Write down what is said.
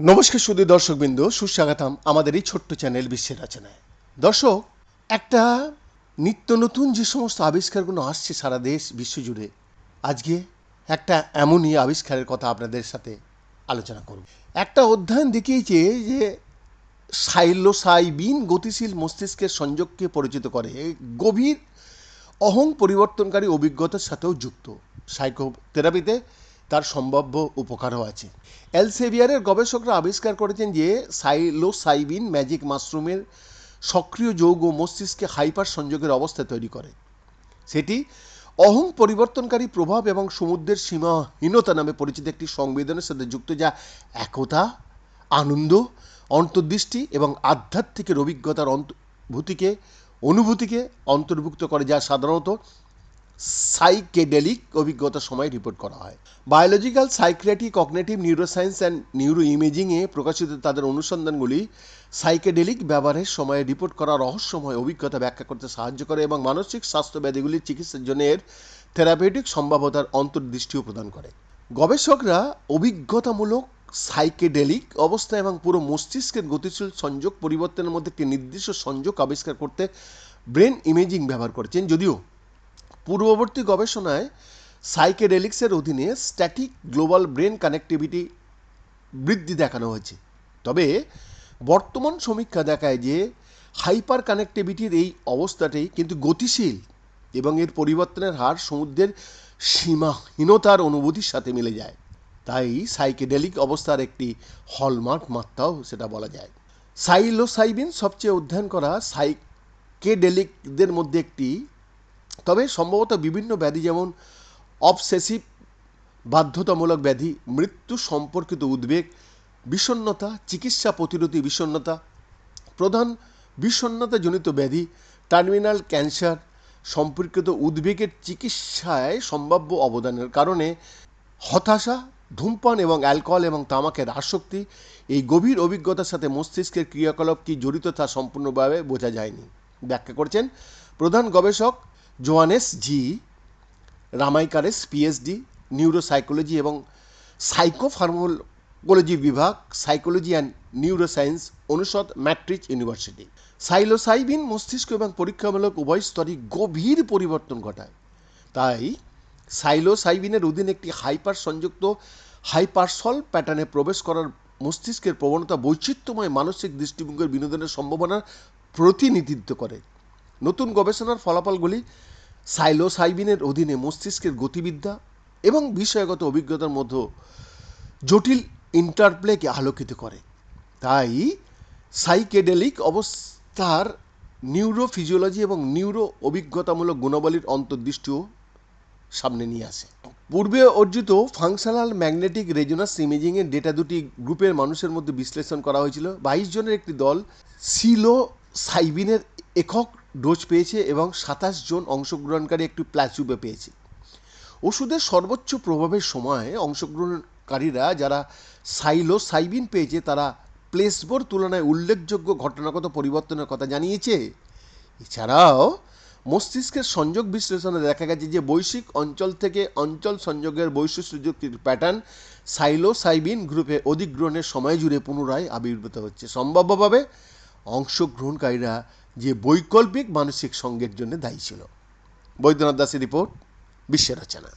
নমস্কার শুধু দর্শকবৃন্দ, সুস্বাগতম আমাদের এই ছোট্ট চ্যানেল বিশ্বের রচনায়। দর্শক, একটা নিত্য নতুন যে সমস্ত আবিষ্কারগুলো আসছে সারা দেশ বিশ্বজুড়ে আজকে একটা এমনই আবিষ্কারের কথা আপনাদের সাথে আলোচনা করব। একটা অধ্যয়ন দেখিয়েছে যে সাইলোসাইবিন গতিশীল মস্তিষ্কের সংযোগকে পরিচিত করে গভীর অহং পরিবর্তনকারী অভিজ্ঞতার সাথেও যুক্ত। সাইকোথেরাপিতে তার সম্ভাব্য উপকারও আছে। এলসেভিয়ারের গবেষকরা আবিষ্কার করেছেন যে সাইলোসাইবিন ম্যাজিক মাশরুমের সক্রিয় যৌগ মস্তিষ্কে হাইপার সংযোগের অবস্থা তৈরি করে। সেটি অহং পরিবর্তনকারী প্রভাব এবং সমুদ্রের সীমাহীনতা নামে পরিচিত একটি সংবেদনের সাথে যুক্ত যা একতা, আনন্দ, অন্তর্দৃষ্টি এবং আধ্যাত্মিকের অভিজ্ঞতার অনুভূতিকে অনুভূতিকে অন্তর্ভুক্ত করে, যা সাধারণত সাইকেডেলিক অভিজ্ঞতার সময় রিপোর্ট করা হয়। Biological psychiatric cognitive neuroscience and neuro ইমেজিংয়ে প্রকাশিত তাদের অনুসন্ধানগুলি সাইকেডেলিক ব্যবহারের সময় রিপোর্ট করা রহস্যময় অভিজ্ঞতা ব্যাখ্যা করতে সাহায্য করে এবং মানসিক স্বাস্থ্য ব্যাধিগুলির চিকিৎসার জন্য এর থেরাপিউটিক সম্ভাব্যতার অন্তর্দৃষ্টিও প্রদান করে। গবেষকরা অভিজ্ঞতামূলক সাইকেডেলিক অবস্থা এবং পুরো মস্তিষ্কের গতিশীল সংযোগ পরিবর্তনের মধ্যে একটি নির্দিষ্ট সংযোগ আবিষ্কার করতে ব্রেন ইমেজিং ব্যবহার করেছেন। যদিও পূর্ববর্তী গবেষণায় সাইকেডেলিক্সের অধীনে স্ট্যাটিক গ্লোবাল ব্রেন কানেক্টিভিটি বৃদ্ধি দেখানো হয়েছে। তবে বর্তমান সমীক্ষা দেখায় যে হাইপার কানেক্টিভিটির এই অবস্থাটি কিন্তু গতিশীল এবং এর পরিবর্তনের হার সমুদ্রের সীমাহীনতার অনুভূতির সাথে মিলে যায়। তাই সাইকেডেলিক অবস্থার একটি হলমার্ক মাত্রাও সেটা বলা যায়। সাইলোসাইবিন সবচেয়ে অধ্যয়ন করা সাইকেডেলিকদের মধ্যে একটি। তবে সম্ভবত বিভিন্ন ব্যাধি যেমন অবসেসিভ, বাধ্যতামূলক ব্যাধি, মৃত্যু সম্পর্কিত উদ্বেগ, বিষণ্ণতা, চিকিৎসা প্রতিরোধী বিষণ্ণতা, প্রধান বিষণ্ণতাজনিত ব্যাধি, টার্মিনাল ক্যান্সার সম্পর্কিত উদ্বেগের চিকিৎসায় সম্ভাব্য অবদানের কারণে হতাশা ধূমপান এবং অ্যালকোহল এবং তামাকের আসক্তি, এই গভীর অভিজ্ঞতার সাথে মস্তিষ্কের ক্রিয়াকলাপ কি জড়িত তা সম্পূর্ণভাবে বোঝা যায়নি। ব্যাখ্যা করছেন প্রধান গবেষক জোয়ানেস জি রামাইকারেস, পিএইচডি, নিউরোসাইকোলজি এবং সাইকোফার্মোলজি বিভাগ, সাইকোলজি অ্যান্ড নিউরোসায়েন্স অনুষদ, ম্যাট্রিচ ইউনিভার্সিটি। সাইলোসাইবিন মস্তিষ্ক এবং পরীক্ষামূলক উভয় স্তরে গভীর পরিবর্তন ঘটায়। তাই সাইলোসাইবিনের অধীনে একটি হাইপার সংযুক্ত হাইপারসল প্যাটার্নে প্রবেশ করার মস্তিষ্কের প্রবণতা বৈচিত্র্যময় মানসিক দৃষ্টিভঙ্গির বিনোদনের সম্ভাবনার প্রতিনিধিত্ব করে। নতুন গবেষণার ফলাফলগুলি সাইলোসাইবিনের অধীনে মস্তিষ্কের গতিবিদ্যা এবং বিষয়গত অভিজ্ঞতার মধ্যে জটিল ইন্টারপ্লেকে আলোকিত করে। তাই সাইকেডেলিক অবস্থার নিউরোফিজিওলজি এবং নিউরো অভিজ্ঞতামূলক গুণাবলীর অন্তর্দৃষ্টিও সামনে নিয়ে আসে। পূর্বে অর্জিত ফাংশনাল ম্যাগনেটিক রেজোনাস ইমেজিংয়ের ডেটা দুটি গ্রুপের মানুষের মধ্যে বিশ্লেষণ করা হয়েছিল। বাইশ জনের একটি দল সিলো সাইবিনের একক ডোজ পেয়েছে এবং সাতাশ জন অংশগ্রহণকারী একটি প্লাসিউবে পেয়েছে। ওষুধের সর্বোচ্চ প্রভাবের সময় অংশগ্রহণকারীরা যারা সাইলো সাইবিন পেয়েছে, তারা প্লেসবোর তুলনায় উল্লেখযোগ্য ঘটনাগত পরিবর্তনের কথা জানিয়েছে। এছাড়াও মস্তিষ্কের সংযোগ বিশ্লেষণে দেখা গেছে যে বৈশ্বিক অঞ্চল থেকে অঞ্চল সংযোগের বৈশিষ্ট্যযুক্তির প্যাটার্ন সাইলোসাইবিন গ্রুপে অধিগ্রহণের সময় জুড়ে পুনরায় আবির্ভূত হচ্ছে। সম্ভাব্যভাবে অংশগ্রহণকারীরা যে বৈকল্পিক মানসিক সঙ্গের জন্য দায়ী ছিল। বৈদ্যনাথ দাসের রিপোর্ট, বিশ্বের রচনা।